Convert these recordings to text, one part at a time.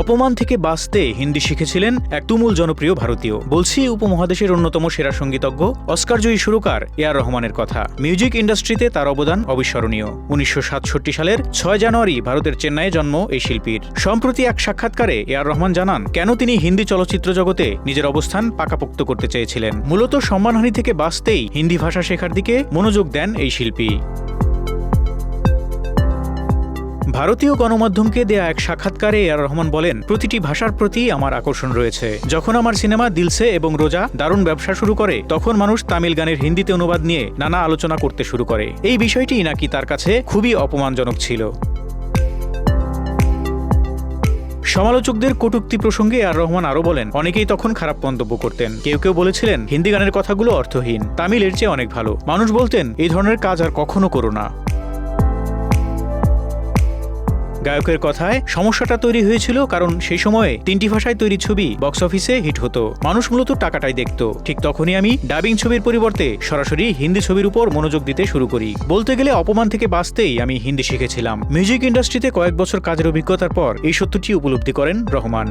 অপমান থেকে বাঁচতে হিন্দি শিখেছিলেন এক তুমুল জনপ্রিয় ভারতীয়। বলছি, উপমহাদেশের অন্যতম সেরা সঙ্গীতজ্ঞ, অস্কারজয়ী সুরকার এ আর রহমানের কথা। মিউজিক ইন্ডাস্ট্রিতে তার অবদান অবিস্মরণীয়। উনিশশো সাতষট্টি সালের ছয় জানুয়ারি ভারতের চেন্নাইয়ে জন্ম এই শিল্পীর। সম্প্রতি এক সাক্ষাৎকারে এ আর রহমান জানান, কেন তিনি হিন্দি চলচ্চিত্র জগতে নিজের অবস্থান পাকাপোক্ত করতে চেয়েছিলেন? মূলত সম্মানহানি থেকে বাঁচতেই হিন্দি ভাষা শেখার দিকে মনোযোগ দেন এই শিল্পী। ভারতীয় গণমাধ্যমকে দেয়া এক সাক্ষাৎকারে এ আর রহমান বলেন, প্রতিটি ভাষার প্রতি আমার আকর্ষণ রয়েছে। যখন আমার সিনেমা দিলসে এবং রোজা দারুণ ব্যবসা শুরু করে, তখন মানুষ তামিল গানের হিন্দিতে অনুবাদ নিয়ে নানা আলোচনা করতে শুরু করে। এই বিষয়টি নাকি তার কাছে খুবই অপমানজনক ছিল। সমালোচকদের কটূক্তি প্রসঙ্গে আর রহমান আরও বলেন, অনেকেই তখন খারাপ মন্তব্য করতেন। কেউ কেউ বলেছিলেন, হিন্দি গানের কথাগুলো অর্থহীন, তামিলের চেয়ে অনেক ভালো। মানুষ বলতেন, এই ধরনের কাজ আর কখনো করো না। গায়কের কথায় সমস্যাটা তৈরি হয়েছিল কারণ সেই সময়ে তিনটি ভাষায় তৈরি ছবি বক্স অফিসে হিট হতো। মানুষ মূলত টাকাটাই দেখত। ঠিক তখনই আমি ডাবিং ছবির পরিবর্তে সরাসরি হিন্দি ছবির উপর মনোযোগ দিতে শুরু করি। বলতে গেলে অপমান থেকে বাঁচতেই আমি হিন্দি শিখেছিলাম। মিউজিক ইন্ডাস্ট্রিতে কয়েক বছর কাজের অভিজ্ঞতার পর এই সত্যটি উপলব্ধি করেন রহমান।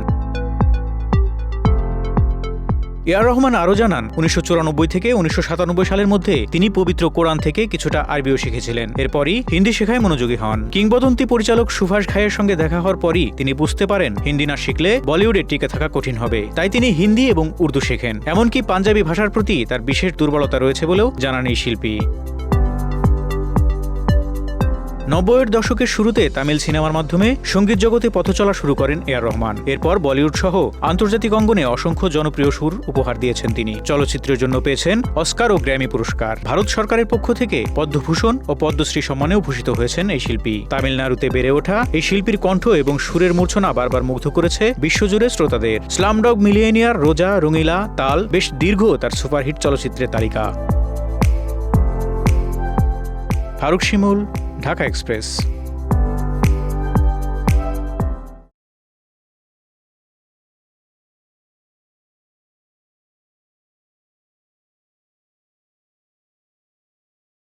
এ আর রহমান আরও জানান, উনিশশো চুরানব্বই থেকে উনিশশো সাতানব্বই সালের মধ্যে তিনি পবিত্র কোরআন থেকে কিছুটা আরবিও শিখেছিলেন। এরপরই হিন্দি শেখায় মনোযোগী হন। কিংবদন্তি পরিচালক সুভাষ ঘাইয়ের সঙ্গে দেখা হওয়ার পরই তিনি বুঝতে পারেন, হিন্দি না শিখলে বলিউডে টিকে থাকা কঠিন হবে। তাই তিনি হিন্দি এবং উর্দু শেখেন। এমনকি পাঞ্জাবি ভাষার প্রতি তার বিশেষ দুর্বলতা রয়েছে বলেও জানান এই শিল্পী। নব্বইয়ের দশকের শুরুতে তামিল সিনেমার মাধ্যমে সংগীত জগতে পথ চলা শুরু করেন এ আর রহমান। এরপর বলিউড সহ আন্তর্জাতিক অঙ্গনে অসংখ্য জনপ্রিয় সুর উপহার দিয়েছেন তিনি। চলচ্চিত্রের জন্য পেয়েছেন অস্কার ও গ্র্যামি পুরস্কার। ভারত সরকারের পক্ষ থেকে পদ্মভূষণ ও পদ্মশ্রী সম্মানেও ভূষিত হয়েছেন এই শিল্পী। তামিলনাড়ুতে বেড়ে ওঠা এই শিল্পীর কণ্ঠ এবং সুরের মূর্ছনা বারবার মুগ্ধ করেছে বিশ্বজুড়ে শ্রোতাদের। স্লামডগ মিলিয়েনিয়ার রোজা, রঙিলা, তাল বেশ দীর্ঘ তার সুপারহিট চলচ্চিত্রের তালিকা। ফারুক শিমুল ঢাকা এক্সপ্রেস